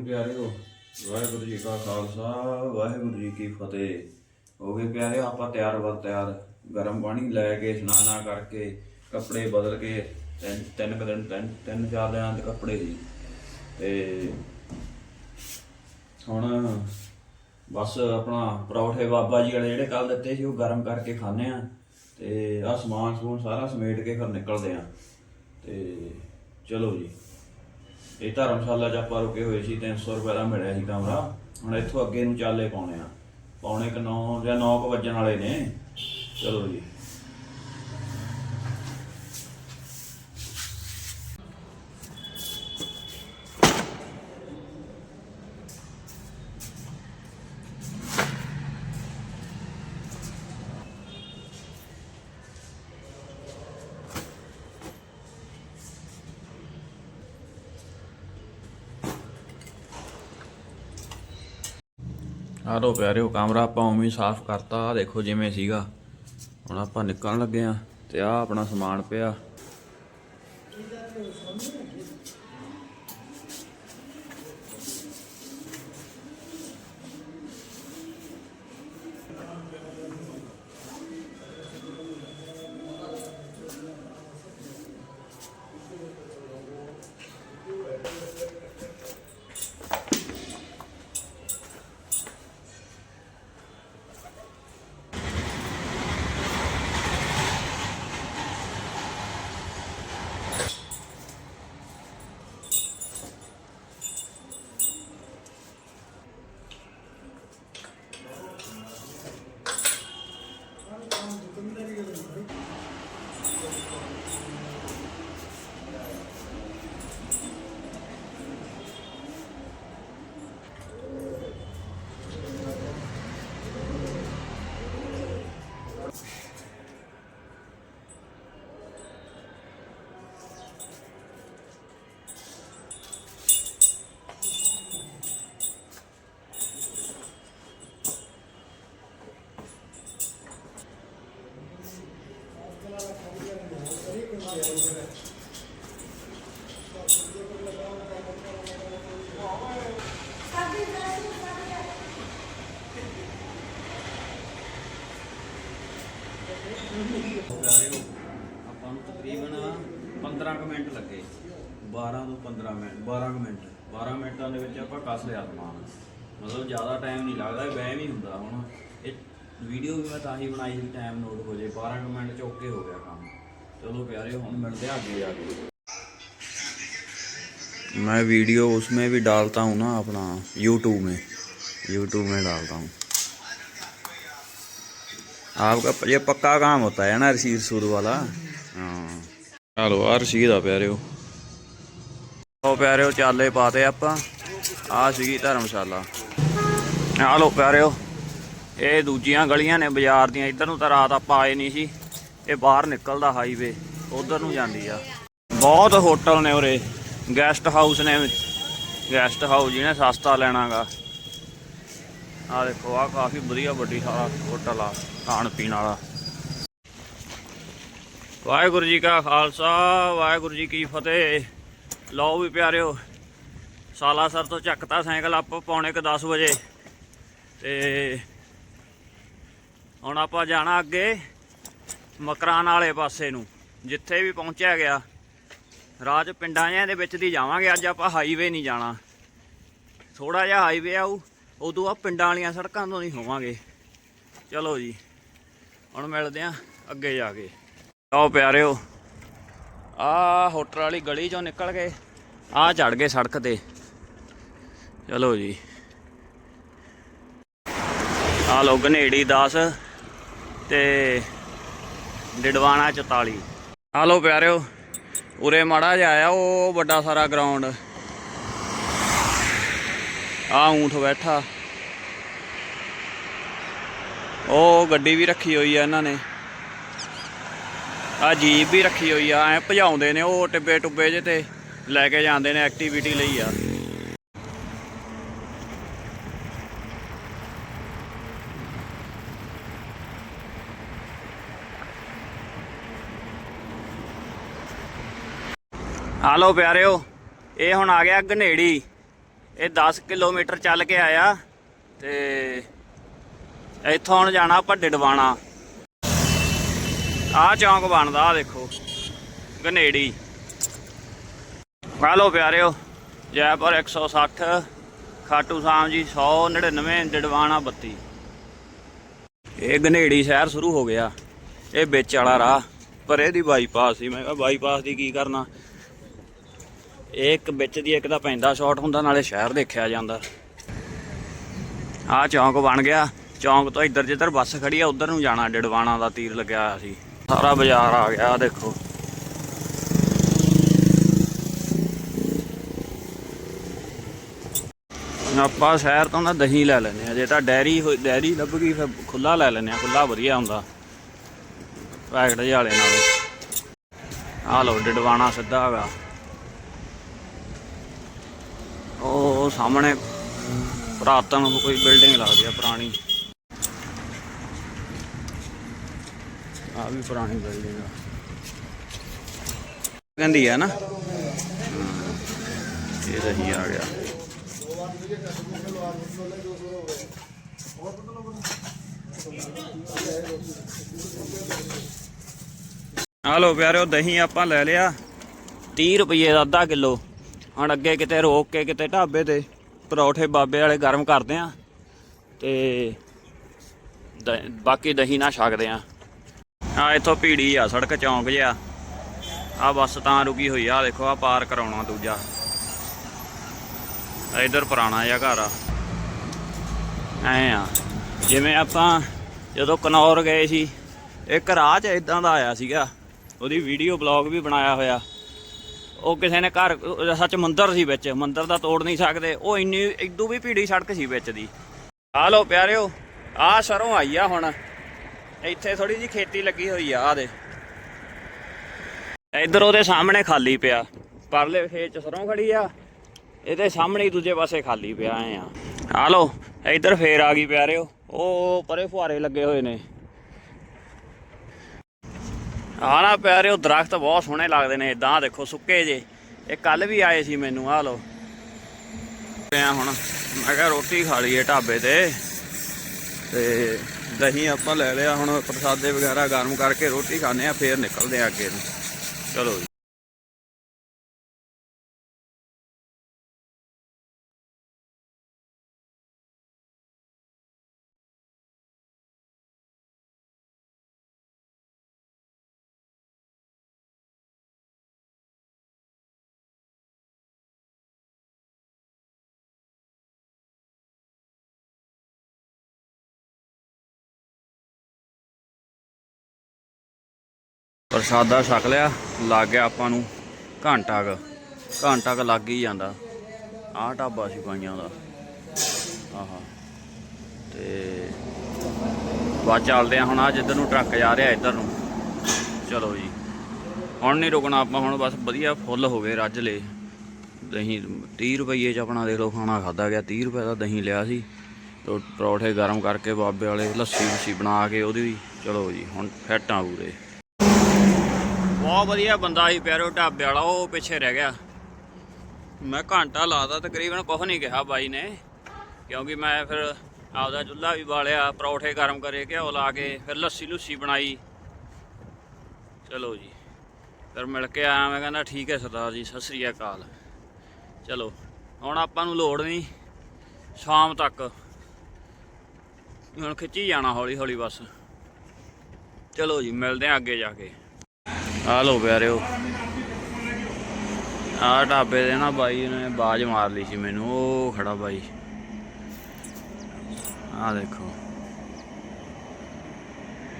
ਲਓ ਵੀ ਪਿਆਰਿਓ, ਵਾਹਿਗੁਰੂ ਜੀ ਕਾ ਖਾਲਸਾ, ਵਾਹਿਗੁਰੂ ਜੀ ਕੀ ਫਤਿਹ। ਹੋ ਗਏ ਪਿਆਰਿਓ, ਆਪਾਂ ਤਿਆਰ ਵਰ ਤਿਆਰ। ਗਰਮ ਪਾਣੀ ਲੈ ਕੇ, ਇਸ਼ਨਾਨਾ ਕਰਕੇ, ਕੱਪੜੇ ਬਦਲ ਕੇ, ਤਿੰਨ ਤਿੰਨ ਦਿਨ, ਤਿੰਨ ਤਿੰਨ ਚਾਰ ਦਿਨਾਂ ਦੇ ਕੱਪੜੇ ਸੀ। ਤੇ ਹੁਣ ਬਸ ਆਪਣਾ ਪਰੌਠੇ ਬਾਬਾ ਜੀ ਵਾਲੇ ਜਿਹੜੇ ਕੱਲ ਦਿੱਤੇ ਸੀ, ਉਹ ਗਰਮ ਕਰਕੇ ਖਾਣੇ ਆ। ਤੇ ਆ ਸਮਾਨ ਸਮੂਨ ਸਾਰਾ ਸਮੇਟ ਕੇ ਫਿਰ ਨਿਕਲਦੇ ਆ। ਤੇ ਚਲੋ ਜੀ। ਇਹ ਧਰਮਸ਼ਾਲਾ ਚ ਆਪਾਂ ਰੁਕੇ ਹੋਏ ਸੀ 300 ਰੁਪਏ ਦਾ ਮਿਲਿਆ ਸੀ ਕਮਰਾ। ਹੁਣ ਇੱਥੋਂ ਅੱਗੇ ਨੂੰ ਚਾਲੇ ਪਾਉਣੇ ਆ। ਪਾਉਣੇ ਕ 9 ਜਾਂ 9 ਕ ਵੱਜਣ ਵਾਲੇ ਨੇ। ਚਲੋ ਜੀ। ਲੋ ਪਿਆਰਿਓ, ਕਮਰਾ ਆਪਾਂ ਉਵੇਂ ਹੀ ਸਾਫ਼ ਕਰਤਾ। ਆ ਦੇਖੋ ਜਿਵੇਂ ਸੀਗਾ। ਹੁਣ ਆਪਾਂ ਨਿਕਲਣ ਲੱਗੇ ਆ ਤੇ ਆ ਆਪਣਾ ਸਮਾਨ ਪਿਆ। ਵਿੱਚ ਆਪਾਂ ਕੱਸ ਲਿਆ ਸਮਾਨ ਮਤਲਬ ਜ਼ਿਆਦਾ ਟਾਈਮ ਨਹੀਂ ਲੱਗਦਾ ਇਹ ਵਹਿਮ ਹੀ ਹੁੰਦਾ ਹੁਣ ਇਹ ਵੀਡੀਓ ਵੀ ਮੈਂ ਤਾਂ ਹੀ ਬਣਾਈ ਸੀ ਟਾਈਮ ਨੋਟ ਹੋ ਜੇ 12 ਕੁ ਮਿੰਟ ਚ ਓਕੇ ਹੋ ਗਿਆ ਕੰਮ ਚਲੋ ਪਿਆਰਿਓ ਹੁਣ ਮਿਲਦੇ ਆ ਅੱਗੇ ਜਾ ਕੇ मैं वीडियो उसमें भी डालता हूँ ना अपना यूट्यूब में यूट्यूब में डालता हूँ आपका ये पक्का काम होता है ना रसीद सूद वाला हाँ ਚਲੋ ਆ ਰਸੀਦ ਆ ਪਿਆਰਿਓ ਉਹ ਪਿਆਰਿਓ ਚਾਲੇ ਪਾਤੇ ਆਪਾਂ ਆ ਸੀਗੀ ਧਰਮਸ਼ਾਲਾ। ਆ ਲੋ ਪਿਆਰਿਓ, ਇਹ ਦੂਜੀਆਂ ਗਲੀਆਂ ਨੇ ਬਾਜ਼ਾਰ ਦੀਆਂ, ਇੱਧਰ ਨੂੰ ਤਾਂ ਰਾਤ ਆਪਾਂ ਆਏ ਨਹੀਂ ਸੀ। ਇਹ ਬਾਹਰ ਨਿਕਲਦਾ ਹਾਈਵੇ ਉਧਰ ਨੂੰ ਜਾਂਦੀ ਆ। ਬਹੁਤ ਹੋਟਲ ਨੇ ਉਰੇ ਗੈਸਟ ਹਾਊਸ ਨੇ ਗੈਸਟ ਹਾਊਸ ਜਿਹਨੇ ਸਸਤਾ ਲੈਣਾਗਾ। ਆ ਦੇਖੋ ਆ ਕਾਫੀ ਵਧੀਆ ਵੱਡੀ ਸਾਰਾ ਹੋਟਲ ਆ, ਖਾਣ ਪੀਣ ਵਾਲਾ। ਵਾਹਿਗੁਰੂ ਜੀ ਕਾ ਖਾਲਸਾ, ਵਾਹਿਗੁਰੂ ਜੀ ਕੀ ਫਤਿਹ। ਲਓ ਵੀ ਪਿਆਰਿਓ ਸਾਲਾਸਰ ਤੋਂ ਚੱਕਤਾ ਸਾਈਕਲ ਆਪ ਪੌਣੇ ਕੁ 10 ਵਜੇ। ਤੇ ਹੁਣ ਆਪਾਂ ਜਾਣਾ ਅੱਗੇ ਮਕਰਾਨ ਵਾਲੇ ਪਾਸੇ ਨੂੰ, ਜਿੱਥੇ ਵੀ ਪਹੁੰਚਿਆ ਗਿਆ। ਰਾਹ 'ਚ ਪਿੰਡਾਂ ਜਿਹਾਂ ਦੇ ਵਿੱਚ ਦੀ ਜਾਵਾਂਗੇ, ਅੱਜ ਆਪਾਂ ਹਾਈਵੇ ਨਹੀਂ ਜਾਣਾ। ਥੋੜਾ ਜਿਹਾ ਹਾਈਵੇ ਆਊ, ਉਦੋਂ ਆ ਪਿੰਡਾਂ ਵਾਲੀਆਂ ਸੜਕਾਂ ਤੋਂ ਨਹੀਂ ਹੋਵਾਂਗੇ। ਚਲੋ ਜੀ, ਹੁਣ ਮਿਲਦੇ ਆਂ ਅੱਗੇ ਜਾ ਕੇ। ਆਓ ਪਿਆਰਿਓ ਆ ਹੋਟਲ ਵਾਲੀ ਗਲੀ ਚੋਂ ਨਿਕਲ ਕੇ ਆ ਚੜ ਗਏ ਸੜਕ ਤੇ। ਚਲੋ ਜੀ। ਆ ਲੋ ਗਨੇੜੀ 10 ਤੇ ਡਿਡਵਾਣਾ 44 ਆ ਲੋ ਪਿਆਰਿਓ, ਉਰੇ ਮਾੜਾ ਜਿਹਾ ਆਇਆ, ਉਹ ਵੱਡਾ ਸਾਰਾ ਗਰਾਊਂਡ ਆ ਊਂਠ ਬੈਠਾ। ਉਹ ਗੱਡੀ ਵੀ ਰੱਖੀ ਹੋਈ ਆ ਇਹਨਾਂ ਨੇ। ਆ ਜੀਪ ਵੀ ਰੱਖੀ ਹੋਈ ਆ, ਐ ਭਜਾਉਂਦੇ ਨੇ, ਉਹ ਟਿੱਬੇ ਟੁੱਬੇ ਜੇ ਤੇ ਲੈ ਕੇ ਜਾਂਦੇ ਨੇ ਐਕਟੀਵਿਟੀ ਲਈ ਆ। ਹਾਲੋ ਪਿਆਰਿਓ, ਇਹ ਹੁਣ ਆ ਗਿਆ ਗਨੇੜੀ ਇਹ 10 ਕਿਲੋਮੀਟਰ ਚੱਲ ਕੇ ਆਇਆ ਤੇ ਇੱਥੋਂ ਹੁਣ ਜਾਣਾ ਆਪਾਂ ਡਿਡਵਾਣਾ ਆਹ ਚੌਂਕ ਬਣਦਾ ਆ ਦੇਖੋ ਗਨੇੜੀ ਲਓ ਪਿਆਰਿਓ, ਜੈਪੁਰ 160 ਖਾਟੂ ਸਾਹਿਬ ਜੀ 199 ਡਿਡਵਾਣਾ 32 ਇਹ ਗਨੇੜੀ ਸ਼ਹਿਰ ਸ਼ੁਰੂ ਹੋ ਗਿਆ। ਇਹ ਵਿੱਚ ਵਾਲਾ ਰਾਹ, ਪਰ ਇਹਦੀ ਬਾਈਪਾਸ ਸੀ, ਮੈਂ ਕਿਹਾ ਬਾਈਪਾਸ ਦੀ ਕੀ ਕਰਨਾ? ਇਹ ਇੱਕ ਵਿੱਚ ਦੀ ਇੱਕ ਦਾ ਪੈਂਦਾ ਸ਼ਾਟ ਹੁੰਦਾ, ਨਾਲੇ ਸ਼ਹਿਰ ਦੇਖਿਆ ਜਾਂਦਾ। ਆਹ ਚੌਂਕ ਬਣ ਗਿਆ। ਚੌਂਕ ਤੋਂ ਇੱਧਰ ਜਿੱਧਰ ਬੱਸ ਖੜੀ ਆ, ਉਧਰ ਨੂੰ ਜਾਣਾ ਡਿਡਵਾਣਾ ਦਾ ਤੀਰ ਲੱਗਿਆ ਹੋਇਆ ਸੀ। ਸਾਰਾ ਬਾਜ਼ਾਰ ਆ ਗਿਆ ਦੇਖੋ। ਆਪਾਂ ਸ਼ਹਿਰ ਤੋਂ ਨਾ ਦਹੀਂ ਲੈ ਲੈਨੇ ਆ ਜੇ ਤਾਂ ਡੈਰੀ ਹੋਈ, ਡੈਰੀ ਲੱਭ ਗਈ ਫਿਰ ਖੁੱਲਾ ਲੈ ਲੈਨੇ ਆ ਖੁੱਲਾ ਵਧੀਆ ਹੁੰਦਾ। ਪੈਕਟ ਵਾਲੇ ਨਾਲ। ਆ ਲੋ ਡਡਵਾਣਾ ਸਿੱਧਾ ਹੈਗਾ ਉਹ ਸਾਹਮਣੇ ਪੁਰਾਤਨ ਕੋਈ ਬਿਲਡਿੰਗ ਲੱਗਦੀ ਆ ਪੁਰਾਣੀ। ਆ ਵੀ ਪੁਰਾਣੀ ਬਿਲਡਿੰਗ ਆ। ਕਹਿੰਦੀ ਆ ਨਾ। ਇਹ ਰਹੀ ਆ ਗਿਆ। ਆ ਪਿਆਰਿਓ, ਦਹੀਂ ਆਪਾਂ ਲੈ ਲਿਆ। 30 ਰੁਪਏ ਦਾ ਅੱਧਾ ਕਿਲੋ। ਹੁਣ ਅੱਗੇ ਕਿਤੇ ਰੋਕ ਕੇ ਕਿਤੇ ਢਾਬੇ ਤੇ ਪਰੌਠੇ ਬਾਬੇ ਵਾਲੇ ਗਰਮ ਕਰਦੇ ਆ ਤੇ ਦ- ਬਾਕੀ ਦਹੀਂ ਨਾ ਛਕਦੇ ਆ। ਆ ਇੱਥੋਂ ਭੀੜੀ ਆ, ਸੜਕ ਚੌਂਕ ਜਿਆ ਆ ਬੱਸ ਤਾਂ ਰੁਕੀ ਹੋਈ ਆ ਦੇਖੋ, ਆ ਪਾਰ ਕਰਾਉਣਾ ਦੂਜਾ। ਇਧਰ ਪੁਰਾਣਾ ਜਿਹਾ ਘਰ ਆ। ਐ ਆ, ਜਿਵੇਂ ਆਪਾਂ ਜਦੋਂ ਕਨੌਰ ਗਏ ਸੀ, ਇੱਕ ਰਾਹ 'ਚ ਇਦਾਂ ਦਾ ਆਇਆ ਸੀਗਾ। ਉਹਦੀ ਵੀਡੀਓ ਬਲੌਗ ਵੀ ਬਣਾਇਆ ਹੋਇਆ। ਉਹ ਕਿਸੇ ਨੇ ਘਰ ਸੱਚ ਮੰਦਰ ਸੀ ਵਿੱਚ, ਮੰਦਰ ਦਾ ਤੋੜ ਨਹੀਂ ਸਕਦੇ, ਉਹ ਇੰਨੀ, ਇਦੋਂ ਵੀ ਭੀੜੀ ਸੜਕ ਸੀ ਵਿੱਚ ਦੀ। ਆ ਲੋ ਪਿਆਰਿਓ, ਆ ਸਰੋਂ ਆਈ ਆ ਹੁਣ। ਇੱਥੇ ਥੋੜੀ ਜੀ ਖੇਤੀ ਲੱਗੀ ਹੋਈ ਆ ਆ ਦੇ ਇੱਧਰ ਉਹਦੇ ਸਾਹਮਣੇ ਖਾਲੀ ਪਿਆ। ਪਰਲੇ ਖੇਤ ਚ ਸਰੋਂ ਖੜੀ ਆ, ਇਹਦੇ ਸਾਹਮਣੇ ਹੀ ਦੂਜੇ ਪਾਸੇ ਖਾਲੀ ਪਿਆ ਆ। ਆ ਲੋ ਇੱਧਰ ਫੇਰ ਆ ਗਈ ਪਿਆਰਿਓ। ਉਹ ਪਰੇ ਫੁਹਾਰੇ ਲੱਗੇ ਹੋਏ ਨੇ। ਆ ਨਾ ਪਿਆਰੇ ਉਹ ਦਰਖਤ ਬਹੁਤ ਸੋਹਣੇ ਲੱਗਦੇ ਨੇ ਇਦਾਂ ਦੇਖੋ ਸੁੱਕੇ ਜੇ। ਇਹ ਕੱਲ ਵੀ ਆਏ ਸੀ ਮੈਨੂੰ ਆ ਲੋ ਪਿਆ ਹੁਣ, ਮੈਂ ਕਿਹਾ ਰੋਟੀ ਖਾ ਲਈਏ ਢਾਬੇ ਤੇ। ਤੇ ਦਹੀਂ ਆਪਾਂ ਲੈ ਲਿਆ, ਹੁਣ ਪ੍ਰਸਾਦੇ ਵਗੈਰਾ ਗਰਮ ਕਰਕੇ ਰੋਟੀ ਖਾਣੇ ਆ ਫੇਰ ਨਿਕਲਦੇ ਆ ਅੱਗੇ ਨੂੰ। ਚਲੋ ਪ੍ਰਸਾਦਾ ਛਕ ਲਿਆ, ਲੱਗ ਗਿਆ ਆਪਾਂ ਨੂੰ ਘੰਟਾ ਕ। ਘੰਟਾ ਕ ਲੱਗ ਹੀ ਜਾਂਦਾ। ਆਹ ਢਾਬਾ ਸੀ ਪਾਈਆਂ ਦਾ। ਆਹਾ। ਤੇ ਬਾਅਦ ਚੱਲਦੇ ਆ ਹੁਣ ਆ ਜਿੱਧਰ ਨੂੰ ਟਰੱਕ ਜਾ ਰਿਹਾ, ਇੱਧਰ ਨੂੰ। ਚਲੋ ਜੀ। ਹੁਣ ਨਹੀਂ ਰੁਕਣਾ ਆਪਾਂ, ਹੁਣ ਬਸ ਵਧੀਆ ਫੁੱਲ ਹੋ ਗਏ ਰੱਜ ਲੇ ਦਹੀਂ 30 ਰੁਪਏ ਚ ਆਪਣਾ ਦੇਖ ਲਓ, ਖਾਣਾ ਖਾਦਾ ਗਿਆ। 30 ਰੁਪਏ ਦਾ ਦਹੀਂ ਲਿਆ ਸੀ। ਤੇ ਪਰੌਠੇ ਗਰਮ ਕਰਕੇ ਬਾਬੇ ਵਾਲੇ ਲੱਸੀ ਲੁੱਸੀ ਬਣਾ ਕੇ ਉਹਦੀ। ਵੀ ਚਲੋ ਜੀ, ਹੁਣ ਫਿੱਟ ਆ ਪੂਰੇ। ਬਹੁਤ ਵਧੀਆ ਬੰਦਾ ਸੀ, ਪਿਆਰੋ ਢਾਬੇ ਵਾਲਾ, ਉਹ ਪਿੱਛੇ ਰਹਿ ਗਿਆ। ਮੈਂ ਘੰਟਾ ਲਾਦਾ ਤਕਰੀਬਨ ਕੁਝ ਨਹੀਂ ਕਿਹਾ ਬਾਈ ਨੇ, ਕਿਉਂਕਿ ਮੈਂ ਫਿਰ ਆਪਦਾ ਚੁੱਲ੍ਹਾ ਵੀ ਬਾਲਿਆ, ਪਰੌਠੇ ਗਰਮ ਕਰੇ, ਘਿਓ ਲਾ ਕੇ, ਫਿਰ ਲੱਸੀ ਲੁੱਸੀ ਬਣਾਈ। ਚਲੋ ਜੀ, ਫਿਰ ਮਿਲ ਕੇ ਆਇਆ, ਮੈਂ ਕਹਿੰਦਾ ਠੀਕ ਹੈ ਸਰਦਾਰ ਜੀ, ਸਤਿ ਸ੍ਰੀ ਅਕਾਲ। ਚਲੋ, ਹੁਣ ਆਪਾਂ ਨੂੰ ਲੋੜ ਨਹੀਂ, ਸ਼ਾਮ ਤੱਕ। ਹੁਣ ਖਿੱਚੀ ਜਾਣਾ ਹੌਲੀ ਹੌਲੀ ਬਸ। ਚਲੋ ਜੀ, ਮਿਲਦੇ ਆ ਅੱਗੇ ਜਾ ਕੇ। ਆ ਲੋ ਪਿਆਰਿਓ। ਆ ਢਾਬੇ ਦੇ ਨਾ ਬਾਈ ਨੇ ਬਾਜ ਮਾਰ ਲਈ ਸੀ ਮੈਨੂੰ, ਉਹ ਖੜਾ ਬਾਈ। ਆ ਦੇਖੋ।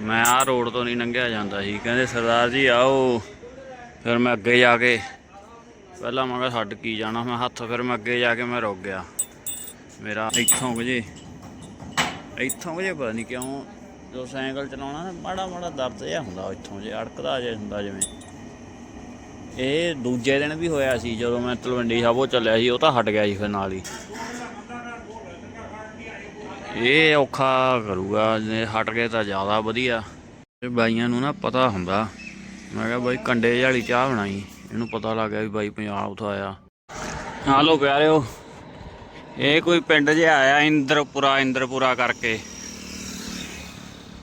ਮੈਂ ਆ ਰੋਡ ਤੋਂ ਨਹੀਂ ਲੰਘਿਆ ਜਾਂਦਾ ਸੀ, ਕਹਿੰਦੇ ਸਰਦਾਰ ਜੀ ਆਓ, ਫਿਰ ਮੈਂ ਅੱਗੇ ਜਾ ਕੇ ਪਹਿਲਾਂ ਮੈਂ ਕਿਹਾ ਛੱਡ ਕੀ ਜਾਣਾ, ਮੈਂ ਹੱਥ ਫਿਰ ਮੈਂ ਅੱਗੇ ਜਾ ਕੇ ਮੈਂ ਰੁਕ ਗਿਆ। ਮੇਰਾ ਇੱਥੋਂ ਕੁ ਇੱਥੋਂ ਕੁ ਪਤਾ ਨਹੀਂ ਕਿਉਂ ਜਦੋਂ ਸਾਈਕਲ ਚਲਾਉਣਾ ਨਾ, ਮਾੜਾ ਮਾੜਾ ਦਰਦ ਜਿਹਾ ਹੁੰਦਾ ਇੱਥੋਂ ਜੇ, ਅੜਕਦਾ ਜਿਹਾ ਹੁੰਦਾ ਜਿਵੇਂ। ਇਹ ਦੂਜੇ ਦਿਨ ਵੀ ਹੋਇਆ ਸੀ, ਜਦੋਂ ਮੈਂ ਤਲਵੰਡੀ ਸਾਬੋ ਚੱਲਿਆ ਸੀ, ਉਹ ਤਾਂ ਹਟ ਗਿਆ ਸੀ ਫਿਰ ਨਾਲ ਹੀ। ਇਹ ਔਖਾ ਕਰੂਗਾ, ਜੇ ਹਟ ਗਏ ਤਾਂ ਜ਼ਿਆਦਾ ਵਧੀਆ। ਇਹ ਬਾਈਆਂ ਨੂੰ ਨਾ ਪਤਾ ਹੁੰਦਾ। ਮੈਂ ਕਿਹਾ ਬਾਈ ਕੰਡੇ ਜਿਹੀ ਵਾਲੀ ਚਾਹ ਬਣਾਈ। ਇਹਨੂੰ ਪਤਾ ਲੱਗ ਗਿਆ ਵੀ ਬਾਈ ਪੰਜਾਬ ਤੋਂ ਆਇਆ। ਹਾਂ ਪਿਆਰਿਓ, ਇਹ ਕੋਈ ਪਿੰਡ ਜਿਹਾ ਆਇਆ, ਇੰਦਰਪੁਰਾ ਇੰਦਰਪੁਰਾ ਕਰਕੇ।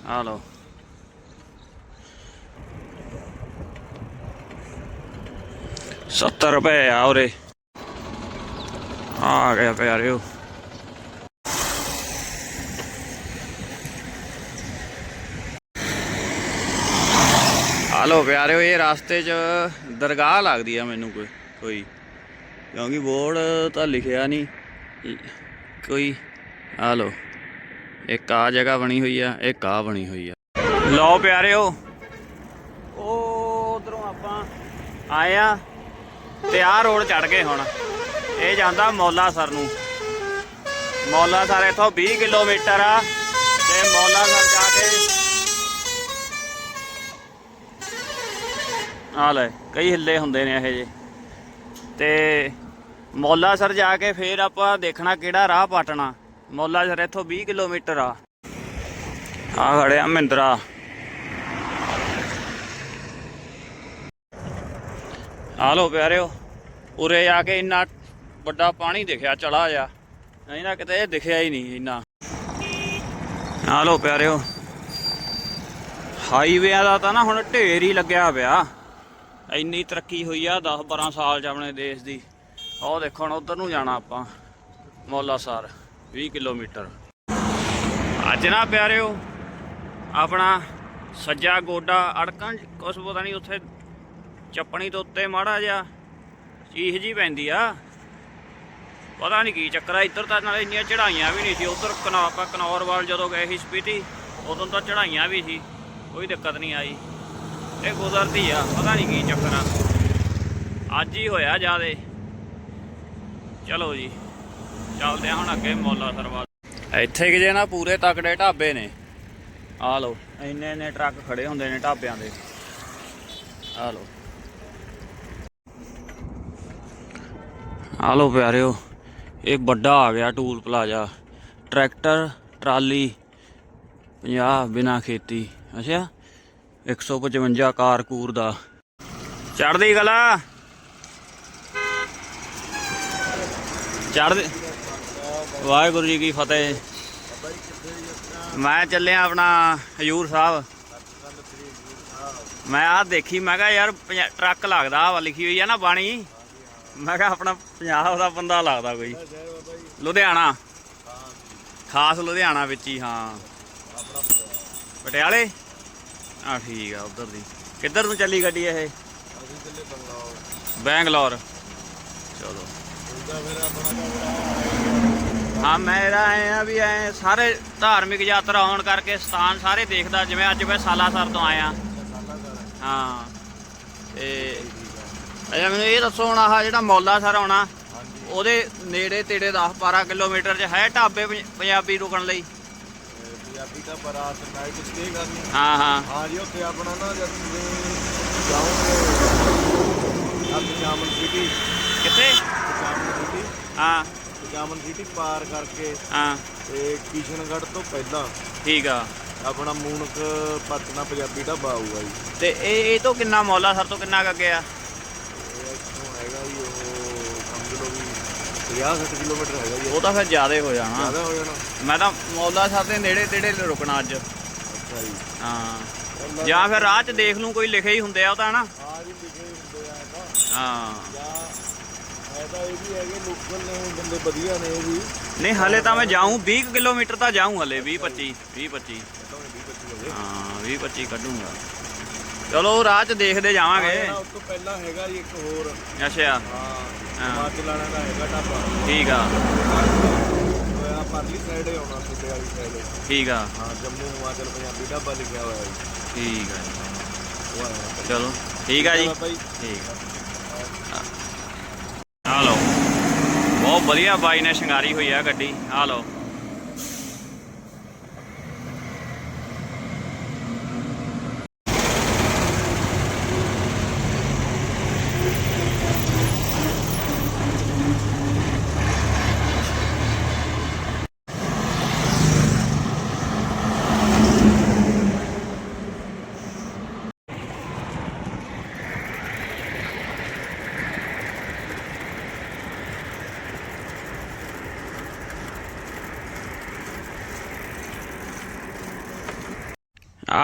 ਆ ਲੋ ਸੱਤਰ ਰੁਪਏ ਆ ਉਰੇ ਆ ਗਿਆ ਪਿਆਰਿਓ ਆ ਲੋ ਪਿਆਰਿਓ ਇਹ ਰਸਤੇ 'ਚ ਦਰਗਾਹ ਲੱਗਦੀ ਆ ਮੈਨੂੰ ਕੋਈ ਕੋਈ। ਕਿਉਂਕਿ ਬੋਰਡ ਤਾਂ ਲਿਖਿਆ ਨਹੀਂ। ਕੋਈ। ਆ ਇੱਕ ਆ ਜਗ੍ਹਾ ਬਣੀ ਹੋਈ ਆ ਇੱਕ ਆ ਬਣੀ ਹੋਈ ਆ। ਲਓ ਪਿਆਰਿਓ ਉਹ ਉਧਰੋਂ ਆਪਾਂ ਆਏ ਆ ਤੇ ਰੋਡ ਚੜ ਗਏ ਹੁਣ। ਇਹ ਜਾਂਦਾ ਮੌਲਾਸਰ ਨੂੰ। ਮੌਲਾਸਰ ਇੱਥੋਂ 20 ਕਿਲੋਮੀਟਰ ਆ ਤੇ ਮੌਲਾਸਰ ਜਾ ਕੇ ਆ ਲੈ ਕਈ ਹਿੱਲੇ ਹੁੰਦੇ ਨੇ ਇਹ ਜੇ ਤੇ ਮੌਲਾਸਰ ਜਾ ਕੇ ਫੇਰ ਆਪਾਂ ਦੇਖਣਾ ਕਿਹੜਾ ਰਾਹ ਪਾਟਣਾ। ਮੌਲਾਸਰ ਇਥੋਂ 20 ਕਿਲੋਮੀਟਰ ਆ। ਆ ਖੜਿਆ ਮਹਿੰਦਰਾ। ਆ ਲੋ ਪਿਆਰਿਓ, ਉਰੇ ਆ ਕੇ ਇੰਨਾ ਵੱਡਾ ਪਾਣੀ ਦਿਖਿਆ, ਚਲਾ ਜਾ ਨਹੀਂ ਨਾ ਕਿਤੇ ਇਹ ਦਿਖਿਆ ਹੀ ਨਹੀਂ ਇੰਨਾ। ਆ ਲੋ ਪਿਆਰਿਓ ਹਾਈਵੇਆਂ ਦਾ ਤਾਂ ਨਾ ਹੁਣ ਢੇਰ ਹੀ ਲੱਗਿਆ ਪਿਆ। ਇੰਨੀ ਤਰੱਕੀ ਹੋਈ ਆ 10 12 ਸਾਲ ਚ ਆਪਣੇ ਦੇਸ਼ ਦੀ। ਉਹ ਦੇਖੋ ਹੁਣ ਉਧਰ ਨੂੰ ਜਾਣਾ ਆਪਾਂ ਮੌਲਾਸਰ 20 ਕਿਲੋਮੀਟਰ। ਅੱਜ ਨਾ ਪਿਆਰਿਓ, ਆਪਣਾ ਸੱਜਾ ਗੋਡਾ ਅੜਕਣ ਕੁਛ ਪਤਾ ਨਹੀਂ ਉੱਥੇ ਚੱਪਣੀ ਤੋਂ ਉੱਤੇ ਮਾੜਾ ਜਿਹਾ ਚੀਹ ਜੀ ਪੈਂਦੀ ਆ। ਪਤਾ ਨਹੀਂ ਕੀ ਚੱਕਰ ਆ, ਇੱਧਰ ਤਾਂ ਨਾਲੇ ਇੰਨੀਆਂ ਚੜਾਈਆਂ ਵੀ ਨਹੀਂ ਸੀ। ਉਧਰ ਕਨਾ, ਆਪਾਂ ਕਨੌਰ ਜਦੋਂ ਗਏ ਸੀ ਸਪੀਤੀ, ਉਦੋਂ ਤਾਂ ਚੜਾਈਆਂ ਵੀ ਸੀ, ਕੋਈ ਦਿੱਕਤ ਨਹੀਂ ਆਈ। ਇਹ ਗੁਜ਼ਰਦੀ ਆ, ਪਤਾ ਨਹੀਂ ਕੀ ਚੱਕਰ ਆ। ਅੱਜ ਹੀ ਹੋਇਆ ਜਿਆਦੇ। ਚਲੋ ਜੀ। ਚੱਲਦੇ ਆ ਹੁਣ ਅੱਗੇ ਮੌਲਾ ਸਰਵਾ ਇੱਥੇ ਕਿ ਜੇ ਨਾ ਪੂਰੇ ਤਕੜੇ ਢਾਬੇ ਨੇ। ਆ ਲਓ। ਇੰਨੇ ਇੰਨੇ ਟਰੱਕ ਖੜੇ ਹੁੰਦੇ ਨੇ ਢਾਬਿਆਂ ਦੇ। ਆ ਲਓ। ਆ ਲਓ ਪਿਆਰਿਓ ਇਹ ਵੱਡਾ ਆ ਗਿਆ ਟੂਲ ਪਲਾਜ਼ਾ। ਟਰੈਕਟਰ ਟਰਾਲੀ 50 ਬਿਨਾ ਖੇਤੀ। ਅੱਛਾ 155 ਕਾਰ ਕੂਰ ਦਾ। ਚੜਦੀ ਗਲਾ ਚੜਦੇ ਵਾਹਿਗੁਰੂ ਜੀ ਕੀ ਫਤਿਹ। ਮੈਂ ਚੱਲਿਆ ਆਪਣਾ ਹਜੂਰ ਸਾਹਿਬ। ਮੈਂ ਆਹ ਦੇਖੀ, ਮੈਂ ਕਿਹਾ ਯਾਰ ਟਰੱਕ ਲੱਗਦਾ ਆਹ ਲਿਖੀ ਹੋਈ ਆ ਨਾ ਬਾਣੀ। ਮੈਂ ਕਿਹਾ ਆਪਣਾ ਪੰਜਾਬ ਦਾ ਬੰਦਾ ਲੱਗਦਾ ਕੋਈ। ਲੁਧਿਆਣਾ। ਖਾਸ ਲੁਧਿਆਣਾ ਵਿੱਚ ਹੀ, ਹਾਂ। ਪਟਿਆਲੇ? ਆ ਠੀਕ ਆ, ਉਧਰ ਦੀ। ਕਿੱਧਰ ਨੂੰ ਚੱਲੀ ਗੱਡੀ ਇਹ? ਬੈਂਗਲੌਰ। ਚਲੋ। ਹਾਂ ਮੇਰਾ ਐ ਆ ਵੀ ਐ ਸਾਰੇ ਧਾਰਮਿਕ ਯਾਤਰਾ ਹੋਣ ਕਰਕੇ ਸਥਾਨ ਸਾਰੇ ਦੇਖਦਾ ਜਿਵੇਂ ਅੱਜ ਮੈਂ ਸਾਲਾਸਰ ਤੋਂ ਆਇਆ। ਹਾਂ ਤੇ ਅੱਛਾ ਮੈਨੂੰ ਇਹ ਦੱਸੋ ਹੁਣ ਆਹ ਜਿਹੜਾ ਮੌਲਾ ਸਰ ਆਉਣਾ ਉਹਦੇ ਨੇੜੇ ਤੇੜੇ 10 12 ਕਿਲੋਮੀਟਰ 'ਚ ਹੈ ਢਾਬੇ ਪੰਜ- ਪੰਜਾਬੀ ਰੁਕਣ ਲਈ? ਪੰਜਾਬੀ ਦਾ ਬਰਾਤ ਨਾਈਟ ਸਟੇ ਕਰਨੀ ਹਾਂ ਹਾਂ। ਹਾਂ ਜੀ ਉੱਥੇ ਆਪਣਾ ਨਾ ਜਦ ਤੁਸੀਂ ਜਾਓਗੇ ਆ ਪਜਾਮਨ ਸਿਟੀ। ਕਿੱਥੇ? ਪਜਾਮਨ ਸਿਟੀ। ਹਾਂ। ਪਜਾਮਨ ਸਿਟੀ ਪਾਰ ਕਰਕੇ ਹਾਂ। ਤੇ ਕਿਸ਼ਨਗੜ੍ਹ ਤੋਂ ਪਹਿਲਾਂ ਠੀਕ ਆ। ਆਪਣਾ ਮੂਨਕ ਪਤਨਾ ਪੰਜਾਬੀ ਢਾਬਾ ਆਊਗਾ ਜੀ। ਤੇ ਇਹ ਇਹ ਤੋਂ ਕਿੰਨਾ ਮੌਲਾ ਸਰ ਤੋਂ ਕਿੰਨਾ ਕੁ ਅੱਗੇ ਆ? ਇਹ ਇੱਥੋਂ ਹੈਗਾ ਜੀ ਉਹ ਸਮਝ ਲਓ ਵੀ 50 60 ਕਿਲੋਮੀਟਰ ਹੈਗਾ ਜੀ। ਉਹ ਤਾਂ ਫਿਰ ਜ਼ਿਆਦਾ ਹੋ ਜਾਣਾ। ਜ਼ਿਆਦਾ ਹੋ ਜਾਣਾ। ਮੈਂ ਤਾਂ ਮੌਲਾ ਸਰ ਦੇ ਨੇੜੇ ਤੇੜੇ ਰੁਕਣਾ ਅੱਜ। ਅੱਛਾ ਜੀ। ਹਾਂ। ਜਾਂ ਫਿਰ ਰਾਹ 'ਚ ਦੇਖ ਲੂੰ ਕੋਈ ਲਿਖੇ ਹੀ ਹੁੰਦੇ ਆ ਉਹ ਤਾਂ ਹਨਾ? ਹਾਂ ਜੀ ਲਿਖੇ ਹੁੰਦੇ ਆ ਤਾਂ। ਹਾਂ। ਇਹ ਵੀ ਲੋਕਲ ਨੇ ਬੰਦੇ ਵਧੀਆ ਨੇ ਇਹ ਵੀ। ਨਹੀਂ ਹਲੇ ਤਾਂ ਮੈਂ ਜਾਊਂ 20 ਕੁ ਕਿਲੋਮੀਟਰ ਤਾਂ ਜਾਊਂ ਹਲੇ 20 25 20 25 ਤਾਂ 20 25 ਹੋ ਗਏ ਹਾਂ 20 25 ਕੱਢੂੰਗਾ। ਚਲੋ ਰਾਹ 'ਚ ਦੇਖਦੇ ਜਾਵਾਂਗੇ। ਉਸ ਤੋਂ ਪਹਿਲਾਂ ਹੈਗਾ ਜੀ ਇੱਕ ਹੋਰ। ਅੱਛਾ। ਹਾਂ ਦਾ ਹੈਗਾ ਠੀਕ ਆ। ਹੋਇਆ ਪਰਲੀ ਸਾਈਡ ਹੀ ਆਉਣਾ ਸੁੱਤੇ ਵਾਲੀ ਸਾਈਡ ਠੀਕ ਆ। ਹਾਂ ਜੰਮੂ ਹਿਮਾਚਲ ਪੰਜਾਬੀ ਢਾਬਾ ਲਿਖਿਆ ਹੋਇਆ ਠੀਕ ਆ ਚਲੋ ਠੀਕ ਆ ਜੀ। ਬਾਈ। ਠੀਕ ਆ। ਆ ਲਓ। ਬਹੁਤ ਵਧੀਆ ਬਾਈ ਨੇ ਸ਼ਿੰਗਾਰੀ ਹੋਈ ਆ ਗੱਡੀ। ਆ ਲਓ।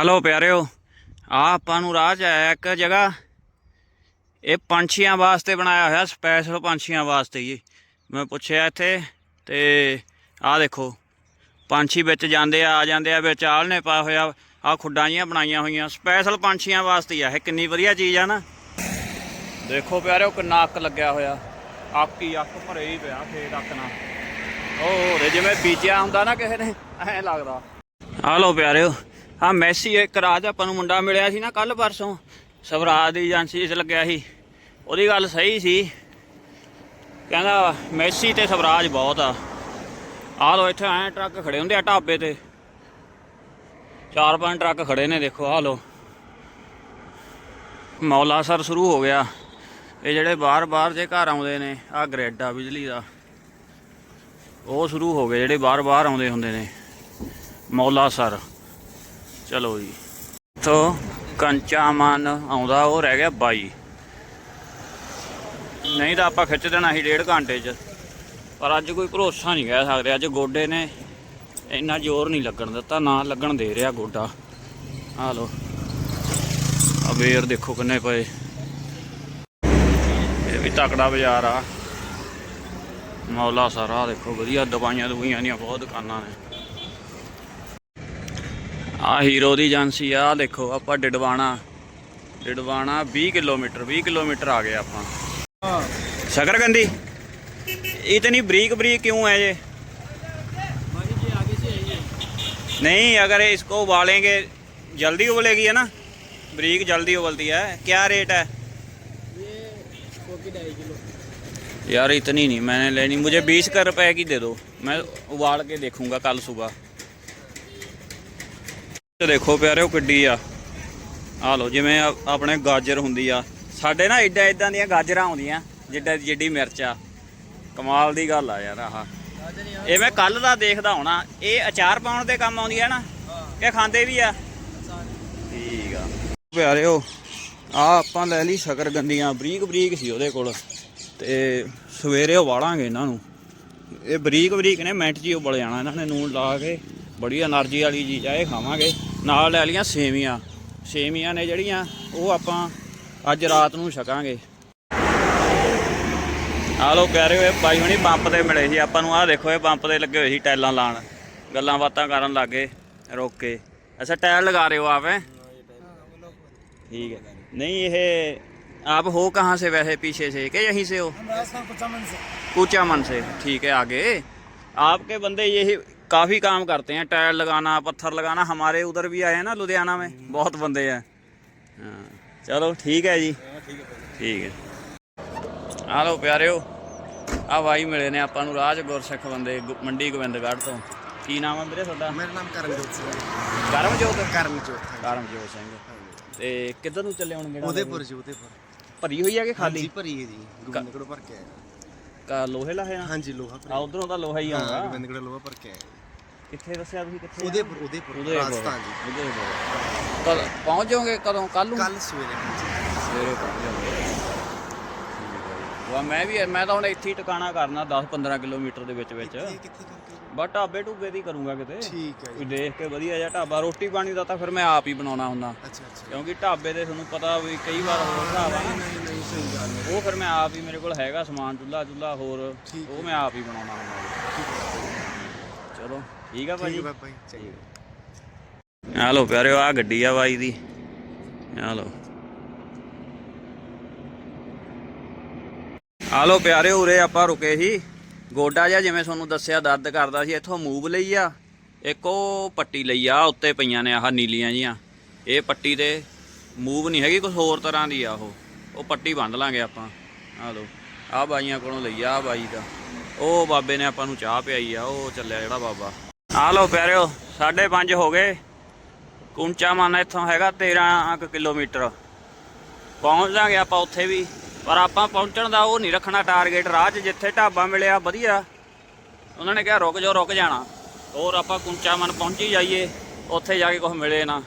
ਆ ਲੋ ਪਿਆਰਿਓ ਆ ਆਪਾਂ ਨੂੰ ਰਾਹ ਚ ਆਇਆ ਇੱਕ ਜਗ੍ਹਾ। ਇਹ ਪੰਛੀਆਂ ਵਾਸਤੇ ਬਣਾਇਆ ਹੋਇਆ ਸਪੈਸ਼ਲ ਪੰਛੀਆਂ ਵਾਸਤੇ ਜੀ। ਮੈਂ ਪੁੱਛਿਆ ਇੱਥੇ ਤੇ ਆਹ ਦੇਖੋ, ਪੰਛੀ ਵਿੱਚ ਜਾਂਦੇ ਆ ਆ ਜਾਂਦੇ ਆ, ਵਿੱਚ ਨੇ ਪਾ ਹੋਇਆ ਆ ਖੁੱਡਾਂ ਜੀਆਂ ਬਣਾਈਆਂ ਹੋਈਆਂ। ਸਪੈਸ਼ਲ ਪੰਛੀਆਂ ਵਾਸਤੇ ਆ, ਇਹ ਕਿੰਨੀ ਵਧੀਆ ਚੀਜ਼ ਆ ਨਾ। ਦੇਖੋ ਪਿਆਰਿਓ, ਕਿੰਨਾ ਅੱਕ ਲੱਗਿਆ ਹੋਇਆ। ਅੱਕ ਹੀ ਅੱਕ, ਭਰੇ ਹੀ ਪਿਆ ਖੇਤ ਅੱਕ ਨਾਲ। ਉਹ ਜਿਵੇਂ ਬੀਜਿਆ ਹੁੰਦਾ ਨਾ ਕਿਸੇ ਨੇ, ਐਂ ਲੱਗਦਾ। ਆ ਲੋ ਪਿਆਰਿਓ ਆ ਮੈਸੀ ਇੱਕ ਰਾਜ ਆਪਾਂ ਨੂੰ ਮੁੰਡਾ ਮਿਲਿਆ ਸੀ ਨਾ ਕੱਲ ਪਰਸੋਂ। ਸਵਰਾਜ ਦੀ ਏਜੰਸੀ 'ਚ ਲੱਗਿਆ ਸੀ। ਉਹਦੀ ਗੱਲ ਸਹੀ ਸੀ। ਕਹਿੰਦਾ, ਮੈਸੀ ਤੇ ਸਵਰਾਜ ਬਹੁਤ ਆ। ਆ ਲੋ ਇੱਥੇ ਐਂ ਟਰੱਕ ਖੜੇ ਹੁੰਦੇ ਆ ਢਾਬੇ ਤੇ। ਚਾਰ ਪੰਜ ਟਰੱਕ ਖੜੇ ਨੇ, ਦੇਖੋ ਆ ਲੋ ਮੌਲਾ ਸਰ ਸ਼ੁਰੂ ਹੋ ਗਿਆ। ਇਹ ਜਿਹੜੇ ਬਾਹਰ-ਬਾਹਰ ਜੇ ਘਰ ਆਉਂਦੇ ਨੇ ਆ ਗ੍ਰਿਡ ਆ, ਬਿਜਲੀ ਦਾ। ਉਹ ਸ਼ੁਰੂ ਹੋ ਗਏ, ਜਿਹੜੇ ਬਾਹਰ-ਬਾਹਰ ਆਉਂਦੇ ਹੁੰਦੇ ਨੇ। ਮੌਲਾ ਸਰ। ਚਲੋ ਜੀ। ਤੋਂ ਕੰਚਾ ਮਨ ਆਉਂਦਾ, ਉਹ ਰਹਿ ਗਿਆ 22 ਨਹੀਂ ਤਾਂ ਆਪਾਂ ਖਿੱਚ ਦੇਣਾ ਸੀ ਡੇਢ ਘੰਟੇ 'ਚ। ਪਰ ਅੱਜ ਕੋਈ ਭਰੋਸਾ ਨਹੀਂ ਕਹਿ ਸਕਦੇ। ਅੱਜ ਗੋਡੇ ਨੇ ਇੰਨਾ ਜ਼ੋਰ ਨਹੀਂ ਲੱਗਣ ਦਿੱਤਾ, ਨਾ ਲੱਗਣ ਦੇ ਰਿਹਾ ਗੋਡਾ। ਆ ਲੋ ਆ ਵੇਰ ਦੇਖੋ ਕਿੰਨੇ ਪਏ। ਇਹ ਵੀ ਤਕੜਾ ਬਾਜ਼ਾਰ ਆ। ਮੌਲਾ ਸਾਰਾ ਦੇਖੋ, ਵਧੀਆ ਦਵਾਈਆਂ ਦਵਾਈਆਂ ਦੀਆਂ ਬਹੁਤ ਦੁਕਾਨਾਂ ਨੇ। ਆ ਹੀਰੋ ਦੀ ਏਜੰਸੀ ਆ ਆਹ ਦੇਖੋ ਆਪਾਂ ਡਿਡਵਾਣਾ ਡਿਡਵਾਣਾ 20 ਕਿਲੋਮੀਟਰ 20 ਕਿਲੋਮੀਟਰ ਆ ਗਏ ਆਪਾਂ हाँ शकरकंदी इतनी ब्रीक ब्रीक क्यों है ये मानी जी आगे से आइए नहीं अगर इसको उबालेंगे जल्दी उबलेगी है ना ब्रीक जल्दी उबलती है क्या रेट है ये कोकी ढाई किलो यार इतनी नहीं मैंने लेनी मुझे बीस का रुपए की दे दो मैं उबाल के देखूंगा कल सुबह ਤੇ ਦੇਖੋ ਪਿਆਰਿਓ ਕਿੱਡੀ ਆ। ਆ ਲਓ ਜਿਵੇਂ ਆਪਣੇ ਗਾਜਰ ਹੁੰਦੀ ਆ। ਸਾਡੇ ਨਾ ਇੱਡਾ ਇਦਾਂ ਦੀਆਂ ਗਾਜਰਾਂ ਆਉਂਦੀਆਂ, ਜਿੱਡਾ ਜਿੱਡੀ ਮਿਰਚ ਆ। ਕਮਾਲ ਦੀ ਗੱਲ ਆ ਯਾਰ ਆਹ। ਇਹ ਮੈਂ ਕੱਲ ਦਾ ਦੇਖਦਾ ਹੋਣਾ। ਇਹ ਅਚਾਰ ਪਾਉਣ ਦੇ ਕੰਮ ਆਉਂਦੀ ਆ ਨਾ? ਇਹ ਖਾਂਦੇ ਵੀ ਆ? ਠੀਕ ਆ। ਪਿਆਰਿਓ ਆ ਆਪਾਂ ਲੈ ਲਈ ਸ਼ਕਰ ਗੰਦੀਆਂ ਬਰੀਕ ਬਰੀਕ ਸੀ ਉਹਦੇ ਕੋਲ। ਤੇ ਸਵੇਰੇ ਵਾਲਾਂਗੇ ਇਹਨਾਂ ਨੂੰ। ਇਹ ਬਰੀਕ ਬਰੀਕ ਨੇ ਮਿੰਟ ਜੀ ਉਬਲ ਜਾਣਾ ਇਹਨਾਂ ਨੇ ਨੂਨ ਲਾ ਕੇ। ਬੜੀ એનર્ਜੀ ਵਾਲੀ ਚੀਜ਼ ਆ, ਇਹ ਖਾਵਾਂਗੇ। ਨਾਲ ਲੈ ਲਈਆਂ ਸੇਵੀਆਂ ਸੇਵੀਆਂ ਨੇ ਜਿਹੜੀਆਂ ਉਹ ਆਪਾਂ ਅੱਜ ਰਾਤ ਨੂੰ ਛਕਾਂਗੇ ਆ ਲੋ ਪਿਆਰੇ ਹੋਏ ਬਾਈ ਹੁਣੀ ਪੰਪ ਤੇ ਮਿਲੇ ਸੀ ਆਪਾਂ ਨੂੰ ਆਹ ਦੇਖੋ ਇਹ ਪੰਪ ਤੇ ਲੱਗੇ ਹੋਏ ਸੀ ਟਾਈਲਾਂ ਲਾਣ ਗੱਲਾਂ ਬਾਤਾਂ ਕਰਨ ਲੱਗੇ ਰੋਕ ਕੇ ਅੱਛਾ ਟਾਇਲ ਲਗਾ ਰਹੇ ਹੋ ਆਪ ਹੈ ठीक है नहीं ये आप हो कहाँ से वैसे पीछे से कि यहीं से हो हम राजस्थान को चमन से कुचामन से ठीक है आगे आपके बंदे यही काफ़ी काम करते हैं टायर लगाना पत्थर लगाना हमारे उधर भी आए हैं ना लुधियाना में बहुत बंदे हैं हाँ, चलो ठीक है जी ਠੀਕ ਹੈ ਆ ਲਓ ਪਿਆਰਿਓ ਆ ਬਾਈ ਮਿਲੇ ਨੇ ਆਪਾਂ ਨੂੰ ਰਾਜ ਗੁਰਸਿੱਖ ਬੰਦੇ ਗੁ- ਮੰਡੀ ਗੋਬਿੰਦਗੜ੍ਹ ਤੋਂ ਕੀ ਨਾਮ ਹੈ ਵੀਰੇ ਤੁਹਾਡਾ मेरा नाम करमजोत सिंह है ਕਰਮਜੋਤ करमजोत है ਕਰਮਜੋਤ ਸਿੰਘ ਤੇ ਕਿੱਧਰ ਨੂੰ ਚੱਲੇ ਹੁਣ ਗੇੜਾ उदयपुर जी उदयपुर ਭਰੀ ਹੋਈ ਹੈ ਕਿ हाँ ਖਾਲੀ जी भरी है जी गोविंदगढ़ भर के है ਕਾ ਲੋਹੇ ਲਾਹੇ ਨਾਲ हाँ जी लोहा ਆ ਉਧਰੋਂ ਤਾਂ ਲੋਹਾ ਹੀ हाँ ਆਉਂਦਾ गोविंदगढ़ लोहा भर के है ਕਿੱਥੇ ਦੱਸਿਆ ਤੁਸੀਂ ਕਿੱਥੇ ਉਦੇਪੁਰ ਉਦੇਪੁਰ ਰਾਜਸਥਾਨ ਜੀ। ਉਹਦੇ ਕੋਲ। ਪਹੁੰਚ ਜਾਓਗੇ ਕਦੋਂ? ਕੱਲ ਨੂੰ? ਕੱਲ ਸਵੇਰੇ ਸਵੇਰੇ ਪਹੁੰਚ ਜਾਓਗੇ। ਵਾ ਮੈਂ ਵੀ ਮੈਂ ਤਾਂ ਹੁਣ ਇੱਥੇ ਹੀ ਟਿਕਾਣਾ ਕਰਨਾ 10 15 ਕਿਲੋਮੀਟਰ ਦੇ ਵਿੱਚ ਵਿੱਚ। ਬਟ ਢਾਬੇ ਢੂਬੇ ਦੀ ਕਰੂੰਗਾ ਕਿਤੇ। ਠੀਕ ਹੈ ਜੀ। ਦੇਖ ਕੇ ਵਧੀਆ ਜਿਹਾ ਢਾਬਾ। ਰੋਟੀ ਪਾਣੀ ਦਾ ਤਾਂ ਫਿਰ ਮੈਂ ਆਪ ਹੀ ਬਣਾਉਣਾ ਹੁੰਦਾ। ਅੱਛਾ ਅੱਛਾ। ਕਿਉਂਕਿ ਢਾਬੇ ਦੇ ਤੁਹਾਨੂੰ ਪਤਾ ਵੀ ਕਈ ਵਾਰ ਹੋਰ ਢਾਬਾ ਨਾ। ਨਹੀਂ ਨਹੀਂ ਸਹੀ ਗੱਲ ਹੈ। ਉਹ ਫਿਰ ਮੈਂ ਆਪ ਹੀ ਮੇਰੇ ਕੋਲ ਹੈਗਾ ਸਮਾਨ ਚੁੱਲਾ ਚੁੱਲਾ ਹੋਰ ਉਹ ਮੈਂ ਆਪ ਹੀ ਬਣਾਉਣਾ ਹੁੰਦਾ। ਚਲੋ। ਠੀਕ ਆ ਭਾਜੀ? ਚੰਗਾ। ਆ ਲੋ ਪਿਆਰਿਓ ਆ ਗੱਡੀ ਆ ਬਾਈ ਦੀ। ਆ ਲੋ ਆ ਲੋ ਪਿਆਰਿਓ ਉਰੇ ਆਪਾਂ ਰੁਕੇ ਸੀ। ਗੋਡਾ ਜਿਹਾ ਜਿਵੇਂ ਤੁਹਾਨੂੰ ਦੱਸਿਆ ਦਰਦ ਕਰਦਾ ਸੀ। ਇੱਥੋਂ ਮੂਵ ਲਈ ਆ। ਇੱਕ ਉਹ ਪੱਟੀ ਲਈ ਆ ਉੱਤੇ ਪਈਆਂ ਨੇ ਆਹ ਨੀਲੀਆਂ ਜੀਆਂ। ਇਹ ਪੱਟੀ ਤੇ ਮੂਵ ਨਹੀਂ ਹੈਗੀ ਕੁਝ ਹੋਰ ਤਰ੍ਹਾਂ ਦੀ ਆ ਉਹ। ਉਹ ਪੱਟੀ ਬੰਦ ਲਾਂਗੇ ਆਪਾਂ। ਆ ਲੋ ਆ ਬਾਈਆਂ ਕੋਲੋਂ ਲਈ ਆ ਬਾਈ ਦਾ। ਉਹ ਬਾਬੇ ਨੇ ਆਪਾਂ ਨੂੰ ਚਾਹ ਪਿਆਈ ਆ ਉਹ ਚੱਲਿਆ ਜਿਹੜਾ ਬਾਬਾ। ਆ ਲੋ ਪਿਆਰਿਓ 5:30 ਹੋ ਗਏ। ਕੁੰਚਾ ਮਨ ਇੱਥੋਂ ਹੈਗਾ 13 ਕੁ ਕਿਲੋਮੀਟਰ। ਪਹੁੰਚ ਜਾਾਂਗੇ ਆਪਾਂ ਉੱਥੇ ਵੀ, ਪਰ ਆਪਾਂ ਪਹੁੰਚਣ ਦਾ ਉਹ ਨਹੀਂ ਰੱਖਣਾ ਟਾਰਗੇਟ ਰਾਹ 'ਚ ਜਿੱਥੇ ਢਾਬਾ ਮਿਲਿਆ, ਵਧੀਆ। ਉਹਨਾਂ ਨੇ ਕਿਹਾ, ਰੁਕ ਜਾਓ, ਰੁਕ ਜਾਣਾ। ਹੋਰ ਆਪਾਂ ਕੁੰਚਾ ਮਨ ਪਹੁੰਚੀ ਜਾਈਏ, ਉੱਥੇ ਜਾ ਕੇ ਕੁਝ ਮਿਲੇ ਨਾ।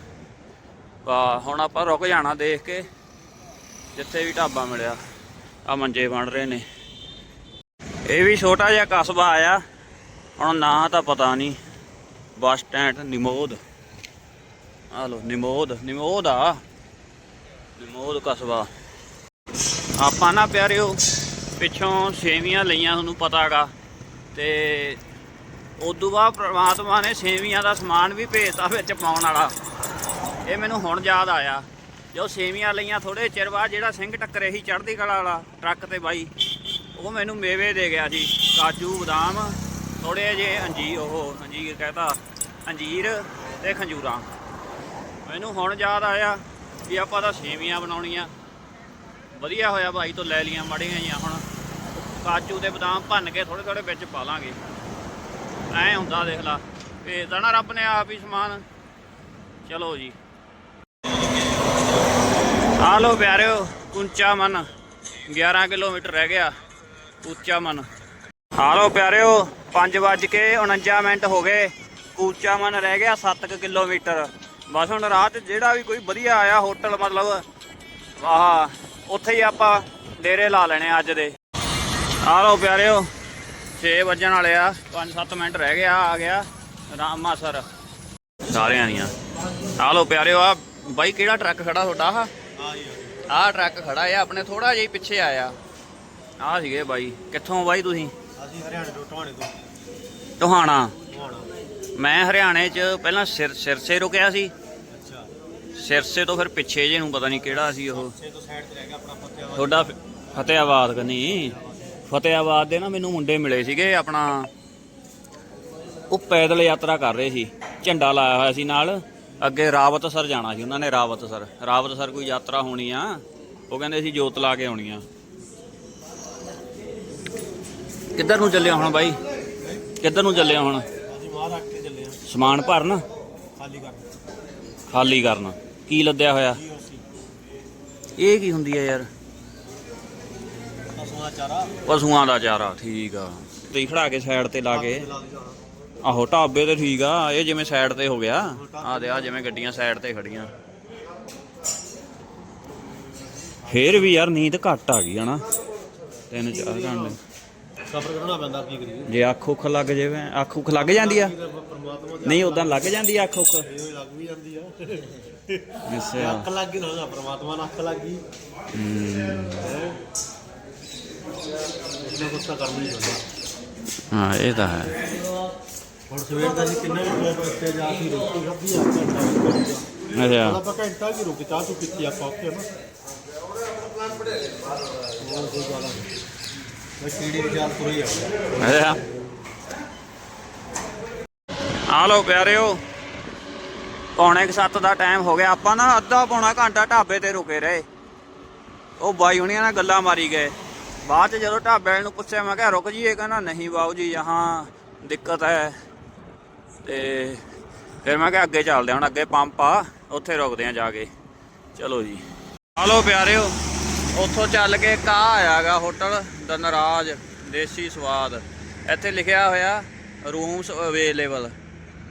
ਵਾ ਹੁਣ ਆਪਾਂ ਰੁਕ ਜਾਣਾ ਦੇਖ ਕੇ, ਜਿੱਥੇ ਵੀ ਢਾਬਾ ਮਿਲਿਆ। ਆ ਮੰਜੇ ਬਣ ਰਹੇ ਨੇ। ਇਹ ਵੀ ਛੋਟਾ ਜਿਹਾ ਕਸਬਾ ਆਇਆ। ਹੁਣ ਨਾਂ ਤਾਂ ਪਤਾ ਨਹੀਂ। Bus stand Nimod. ਆ ਲੋ ਨਿਮੋਦ ਨਿਮੋਦ ਆ। ਨਿਮੋਦ ਕਸਬਾ। ਆਪਾਂ ਨਾ ਪਿਆਰਿਓ, ਪਿੱਛੋਂ ਛੇਵੀਆਂ ਲਈਆਂ ਤੁਹਾਨੂੰ ਪਤਾਗਾ। ਤੇ ਉਦੋਂ ਬਾਅਦ ਪ੍ਰਮਾਤਮਾ ਨੇ ਛੇਵੀਆਂ ਦਾ ਸਮਾਨ ਵੀ ਭੇਜਤਾ ਵਿੱਚ ਪਾਉਣ ਵਾਲਾ। ਇਹ ਮੈਨੂੰ ਹੁਣ ਯਾਦ ਆਇਆ। ਜੋ ਸੇਵੀਆਂ ਲਈਆਂ ਥੋੜੇ ਚਿਰ ਬਾਅਦ ਜਿਹੜਾ ਸਿੰਘ ਟੱਕਰੇ ਸੀ ਚੜ੍ਹਦੀ ਕਲਾ ਵਾਲਾ, ਟਰੱਕ ਤੇ ਬਾਈ, ਉਹ ਮੈਨੂੰ ਮੇਵੇ ਦੇ ਗਿਆ ਜੀ। ਕਾਜੂ, ਬਦਾਮ ਥੋੜੇ ਜੇ ਅੰਜੀ ਉਹ ਅੰਜੀਰ ਕਹਤਾ, ਅੰਜੀਰ ਤੇ ਖੰਜੂਰਾਂ। ਮੈਨੂੰ ਹੁਣ ਯਾਦ ਆਇਆ ਵੀ ਆਪਾਂ ਤਾਂ ਸੇਵੀਆਂ ਬਣਾਉਣੀਆਂ। ਵਧੀਆ ਹੋਇਆ ਭਾਈ, ਤੋਂ ਲੈ ਲੀਆਂ ਮੜੀਆਂ ਜੀਆਂ ਹੁਣ। ਕਾਜੂ ਤੇ ਬਦਾਮ ਭੰਨ ਕੇ ਥੋੜੇ ਥੋੜੇ ਵਿੱਚ ਪਾ ਲਾਂਗੇ। ਐ ਹੁੰਦਾ ਦੇਖ ਲਾ, ਭੇਜਦਾ ਨਾ ਰੱਬ ਨੇ ਆਪ ਹੀ ਸਮਾਨ। ਚਲੋ ਜੀ। ਆ ਲੋ ਪਿਆਰਿਓ ਕੁੰਚਾ ਮਨ। 11 ਕਿਲੋਮੀਟਰ ਰਹਿ ਗਿਆ, ਉੱਚਾ ਮਨ। ਹਾਲੋ ਪਿਆਰਿਓ 5 ਵੱਜ ਕੇ 49 ਮਿੰਟ ਹੋ ਗਏ। ਕੂਚਾ ਮਨ ਰਹਿ ਗਿਆ 7 ਕਿਲੋਮੀਟਰ। ਬਸ ਹੁਣ ਰਾਤ ਜਿਹੜਾ ਵੀ ਕੋਈ ਵਧੀਆ ਆਇਆ ਹੋਟਲ, ਮਤਲਬ, ਆਹ, ਉੱਥੇ ਹੀ ਆਪਾਂ ਡੇਰੇ ਲਾ ਲੈਣੇ ਅੱਜ ਦੇ। ਹਾਲੋ ਪਿਆਰਿਓ 6 ਵੱਜਣ ਵਾਲੇ ਆ 5-7 ਮਿੰਟ ਰਹਿ ਗਿਆ, ਆ ਗਿਆ। ਰਾਮਾ ਸਰ ਸਾਰਿਆਂ ਦੀਆਂ। ਹਾਲੋ ਪਿਆਰਿਓ, ਆ ਬਾਈ ਕਿਹੜਾ ਟਰੱਕ ਖੜਾ ਤੁਹਾਡਾ? ਆ ਆਹ ਟਰੱਕ ਖੜਾ ਆ, ਆਪਣੇ ਥੋੜਾ ਜਿਹਾ ਪਿੱਛੇ ਆਇਆ। ਆ ਸੀਗੇ ਬਾਈ। ਕਿੱਥੋਂ ਬਾਈ ਤੁਸੀਂ? ਅਸੀਂ ਹਰਿਆਣੇ ਤੋਂ ਟਵਾਣੇ ਤੋਂ। ਟੋਹਾਣਾ ਮੈਂ ਹਰਿਆਣੇ 'ਚ ਪਹਿਲਾਂ ਸਿਰ ਸਿਰਸੇ ਰੁਕਿਆ ਸੀ। ਅੱਛਾ। ਸਿਰਸੇ ਤੋਂ ਫਿਰ ਪਿੱਛੇ ਜੇ ਨੂੰ ਪਤਾ ਨਹੀਂ ਕਿਹੜਾ ਸੀ ਉਹ। ਛੇ ਤੋਂ ਸਾਈਡ ਤੇ ਰਹਿ ਗਿਆ ਆਪਣਾ ਫਤਿਆਬਾਦ ਤੁਹਾਡਾ ਫਤਿਆਬਾਦ ਕਨੀ? ਫਤਿਆਬਾਦ ਦੇ ਨਾ ਮੈਨੂੰ ਮੁੰਡੇ ਮਿਲੇ ਸੀਗੇ ਆਪਣਾ ਉਹ ਪੈਦਲ ਯਾਤਰਾ ਕਰ ਰਹੇ ਸੀ। ਝੰਡਾ ਲਾਇਆ ਹੋਇਆ ਸੀ ਨਾਲ। ਅੱਗੇ ਰਾਵਤਸਰ ਜਾਣਾ ਸੀ ਉਹਨਾਂ ਨੇ ਰਾਵਤਸਰ। ਰਾਵਤਸਰ ਕੋਈ ਯਾਤਰਾ ਹੋਣੀ ਆ। ਉਹ ਕਹਿੰਦੇ ਸੀ ਜੋਤ ਲਾ ਕੇ ਆਉਣੀ ਆ। ਕਿੱਧਰ ਨੂੰ ਚੱਲਿਆ ਹੁਣ ਬਾਈ? ਕਿੱਧਰ ਨੂੰ ਚੱਲਿਆ ਹੁਣ? ਅਸੀਂ ਮਾਰ ਰੱਖ ਕੇ ਚੱਲੇ ਆ। ਸਮਾਨ ਭਰਨ? ਖਾਲੀ ਕਰ ਖਾਲੀ ਕਰਨ। ਕੀ ਲੱਦਿਆ ਹੋਇਆ? ਇਹ ਕੀ ਹੁੰਦੀ ਹੈ ਯਾਰ? ਪਸ਼ੂਆਂ ਚਾਰਾ। ਪਸ਼ੂਆਂ ਦਾ ਚਾਰਾ ਠੀਕ ਆ। ਤੇ ਖੜਾ ਕੇ ਸਾਈਡ ਤੇ ਲਾ ਕੇ। ਆਹੋ ਢਾਬੇ ਤੇ ਠੀਕ ਆ। ਇਹ ਜਿਵੇਂ ਸਾਈਡ ਤੇ ਹੋ ਗਿਆ। ਆ ਦੇ ਆ ਜਿਵੇਂ ਗੱਡੀਆਂ ਸਾਈਡ ਤੇ ਖੜੀਆਂ। ਫੇਰ ਵੀ ਯਾਰ ਨੀਂਦ ਘੱਟ ਆ ਗਈ ਹਨਾ? ਤਿੰਨ ਚਾਰ ਘੰਟੇ। ਸਬਰ ਕਰਨਾ ਪੈਂਦਾ ਕੀ ਕਰੀਏ? ਜੇ ਅੱਖ ਉੱਖ ਲੱਗ ਜਾਵੇ ਅੱਖ ਉੱਖ ਲੱਗ ਜਾਂਦੀ ਆ? ਪਰਮਾਤਮਾ ਨਹੀਂ ਉਦਾਂ ਲੱਗ ਜਾਂਦੀ ਆ ਅੱਖ ਉੱਖ। ਦੀ ਹੋਈ ਲੱਗ ਵੀ ਜਾਂਦੀ ਆ। ਅੱਛਾ। ਅੱਖ ਲੱਗ ਗਈ ਨਾ ਪਰਮਾਤਮਾ ਨਾਲ ਅੱਖ ਲੱਗ ਗਈ। ਹਮ, ਇਹਨਾਂ ਕੁਛ ਤਾਂ ਕਰਨਾ ਹੀ ਪੈਂਦਾ। ਹਾਂ ਇਹ ਤਾਂ ਹੈ। ਹੁਣ ਸਵੇਰ ਦਾ ਅਸੀਂ ਕਿੰਨੇ ਵਜੇ ਤੋਂ ਉੱਤੇ ਜਾ ਕੇ ਰੋਟੀ ਖਾਧੀ ਆ ਘੰਟਾ ਅੱਛਾ। ਆਪਾਂ ਘੰਟਾ ਕੀ ਰੁਕ ਚਾਹ ਤੂੰ ਪੀਤੀ ਆਪਾਂ ਉੱਥੇ ਨਾ। ਅੱਛਾ। ਆ ਲੋ ਪਿਆਰਿਓ, ਪੌਣੇ 7 ਦਾ ਟਾਈਮ ਹੋ ਗਿਆ। ਆਪਾਂ ਨਾ ਅੱਧਾ ਪੌਣਾ ਘੰਟਾ ਢਾਬੇ ਤੇ ਰੁਕੇ ਰਹੇ। ਉਹ ਬਾਈ ਹੁਣੀਆਂ ਨਾਲ ਗੱਲਾਂ ਮਾਰੀ ਗਏ। ਬਾਅਦ ਚ ਜਦੋਂ ਢਾਬੇ ਵਾਲੇ ਨੂੰ ਪੁੱਛਿਆ, ਮੈਂ ਕਿਹਾ, ਰੁਕ ਜੀਏ ਕਹਿੰਦਾ, ਨਹੀਂ ਬਾਊ ਜੀ ਯਹਾਂ ਦਿੱਕਤ ਹੈ। ਤੇ ਫਿਰ ਮੈਂ ਕਿਹਾ, ਅੱਗੇ ਚੱਲਦੇ ਹੁਣ ਅੱਗੇ ਪੰਪ ਆ, ਉੱਥੇ ਰੁਕਦੇ ਆ ਜਾ ਕੇ। ਚਲੋ ਜੀ। ਆ ਲੋ ਪਿਆਰਿਓ। ਉੱਥੋਂ ਚੱਲ ਕੇ ਕਾ ਆਇਆਗਾ ਹੋਟਲ ਦਨਰਾਜ ਦੇਸੀ ਸਵਾਦ ਇੱਥੇ ਲਿਖਿਆ ਹੋਇਆ ਰੂਮਸ ਅਵੇਲੇਬਲ